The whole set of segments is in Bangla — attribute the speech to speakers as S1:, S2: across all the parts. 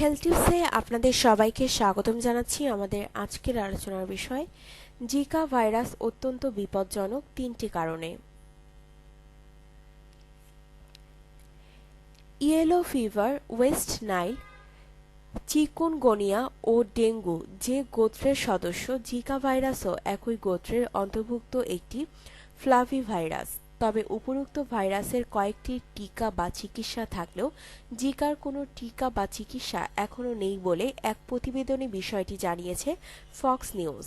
S1: হেলথ টিপসে আপনাদের সবাইকে স্বাগতম জানাচ্ছি আমাদের আজকের আলোচনার বিষয় জিকা ভাইরাস অত্যন্ত বিপজ্জনক তিনটি কারণে। Yellow fever West Nile chikungunya ও ডেঙ্গু যে গোত্রের সদস্য জিকা ভাইরাসও একই গোত্রের অন্তর্ভুক্ত একটি ফ্লাভি ভাইরাস তবে উপরোক্ত ভাইরাসের কয়েকটি টিকা বা চিকিৎসা থাকলেও জিকার কোনো টিকা বা চিকিৎসা এখনও নেই বলে এক প্রতিবেদনে বিষয়টি জানিয়েছে ফক্স নিউজ।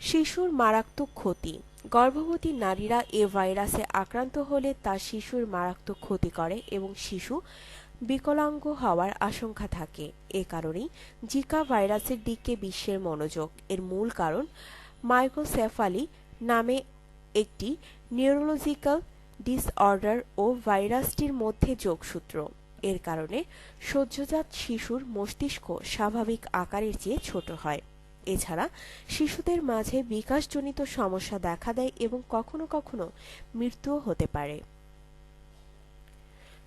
S1: শিশুর মারাত্মক ক্ষতি। গর্ভবতী নারীরা এ ভাইরাসে আক্রান্ত হলে তা শিশুর মারাত্মক ক্ষতি করে এবং শিশু বিকলাঙ্গ হওয়ার আশঙ্কা থাকে। এ কারণেই জিকা ভাইরাসের দিকে বিশ্বের মনোযোগ। এর মূল কারণ মাইক্রোসেফালি নামে একটি নিউরোলজিক্যাল ডিসঅর্ডার ও ভাইরাসটির মধ্যে যোগসূত্র। এর কারণে সদ্যজাত শিশুর মস্তিষ্ক স্বাভাবিক আকারের চেয়ে ছোট হয়। এছাড়া শিশুদের মাঝে বিকাশজনিত সমস্যা দেখা দেয় এবং কখনো কখনো মৃত্যুও হতে পারে।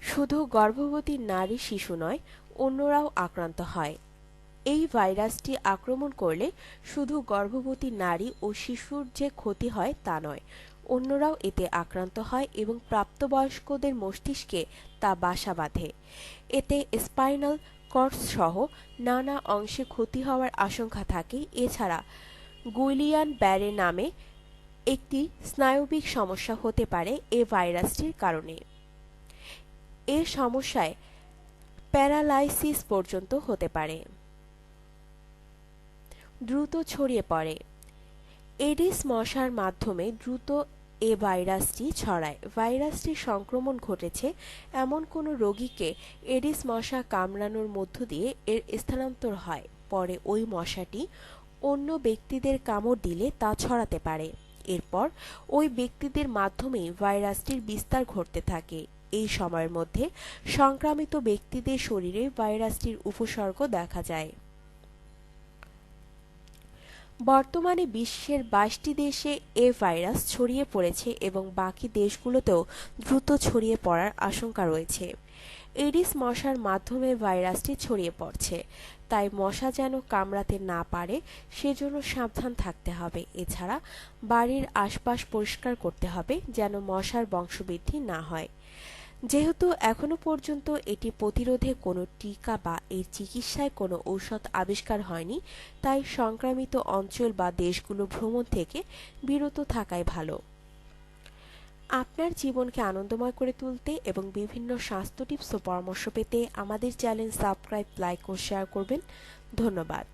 S1: শুধু গর্ভবতী নারী শিশু নয়, অন্যরাও আক্রান্ত হয়। এই ভাইরাসটি আক্রমণ করলে শুধু গর্ভবতী নারী ও শিশুর যে ক্ষতি হয় তা নয়, অন্যরাও এতে আক্রান্ত হয় এবং প্রাপ্তবয়স্কদের মস্তিষ্কে তা বাসা বাঁধে। এতে স্পাইনাল কর্ডস সহ নানা অংশে ক্ষতি হওয়ার আশঙ্কা থাকে। এছাড়া গুইলিয়ান ব্যারে নামে একটি স্নায়বিক সমস্যা হতে পারে এ ভাইরাসটির কারণে। এ সমস্যায় প্যারালাইসিস পর্যন্ত হতে পারে। দ্রুত ছড়িয়ে পড়ে। এডিস মশার মাধ্যমে দ্রুত এ ভাইরাসটি ছড়ায়। ভাইরাসটির সংক্রমণ ঘটেছে এমন কোনো রোগীকে এডিস মশা কামড়ানোর মধ্য দিয়ে এর স্থানান্তর হয়। পরে ওই মশাটি অন্য ব্যক্তিদের কামড় দিলে তা ছড়াতে পারে। এরপর ওই ব্যক্তিদের মাধ্যমেই ভাইরাসটির বিস্তার ঘটতে থাকে। এই সময়ের মধ্যে সংক্রামিত ব্যক্তিদের শরীরে ভাইরাসটির উপসর্গ দেখা যায়। বর্তমানে বিশ্বের বাইশটি দেশে এ ভাইরাস ছড়িয়ে পড়েছে এবং বাকি দেশগুলোতেও দ্রুত ছড়িয়ে পড়ার আশঙ্কা রয়েছে। এডিস মশার মাধ্যমে ভাইরাসটি ছড়িয়ে পড়ছে। তাই মশা যেন কামড়াতে না পারে, সেজন্য সাবধান থাকতে হবে। এছাড়া বাড়ির আশপাশ পরিষ্কার করতে হবে যেন মশার বংশবৃদ্ধি না হয়। যেহেতু এখনও পর্যন্ত এটি প্রতিরোধে কোনো টিকা বা এর চিকিৎসায় কোনো ঔষধ আবিষ্কার হয়নি, তাই সংক্রামিত অঞ্চল বা দেশগুলো ভ্রমণ থেকে বিরত থাকাই ভালো। আপনার জীবনকে আনন্দময় করে তুলতে এবং বিভিন্ন স্বাস্থ্য টিপস ও পরামর্শ পেতে আমাদের চ্যানেল সাবস্ক্রাইব, লাইক ও শেয়ার করবেন। ধন্যবাদ।